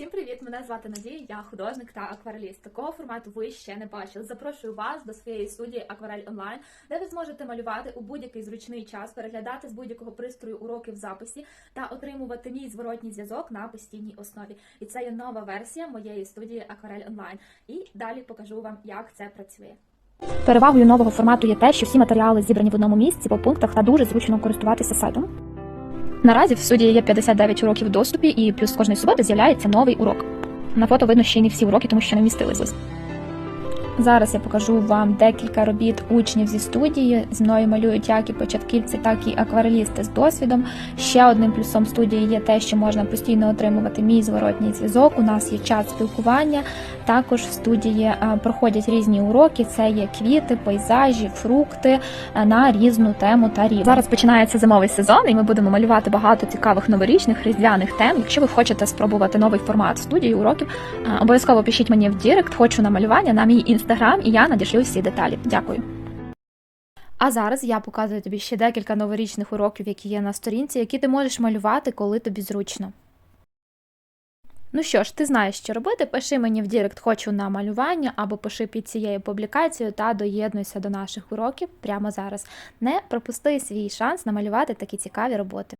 Всім привіт! Мене звати Надія, я художник та аквареліст. Такого формату ви ще не бачили. Запрошую вас до своєї студії Акварель Онлайн, де ви зможете малювати у будь-який зручний час, переглядати з будь-якого пристрою уроки в записі та отримувати мій зворотній зв'язок на постійній основі. І це є нова версія моєї студії Акварель Онлайн. І далі покажу вам, як це працює. Перевагою нового формату є те, що всі матеріали зібрані в одному місці по пунктах та дуже зручно користуватися сайтом. Наразі в студії є 59 уроків в доступі, і плюс кожної суботи з'являється новий урок. На фото видно ще й не всі уроки, тому що не вмістились. Зараз я покажу вам декілька робіт учнів зі студії. Зі мною малюють як і початківці, так і акварелісти з досвідом. Ще одним плюсом студії є те, що можна постійно отримувати мій зворотній зв'язок. У нас є чат спілкування. Також в студії е, проходять різні уроки. Це є квіти, пейзажі, фрукти е, на різну тему та рівень. Зараз починається зимовий сезон, і ми будемо малювати багато цікавих новорічних різдвяних тем. Якщо ви хочете спробувати новий формат студії уроків, е, обов'язково пишіть мені в Дірект, хочу на малювання на мій інстаграм, і я надішлю всі деталі. Дякую. А зараз я показую тобі ще декілька новорічних уроків, які є на сторінці, які ти можеш малювати, коли тобі зручно. Ну що ж, ти знаєш, що робити. Пиши мені в Дірект хочу на малювання або пиши під цією публікацією та доєднуйся до наших уроків прямо зараз. Не пропусти свій шанс намалювати такі цікаві роботи.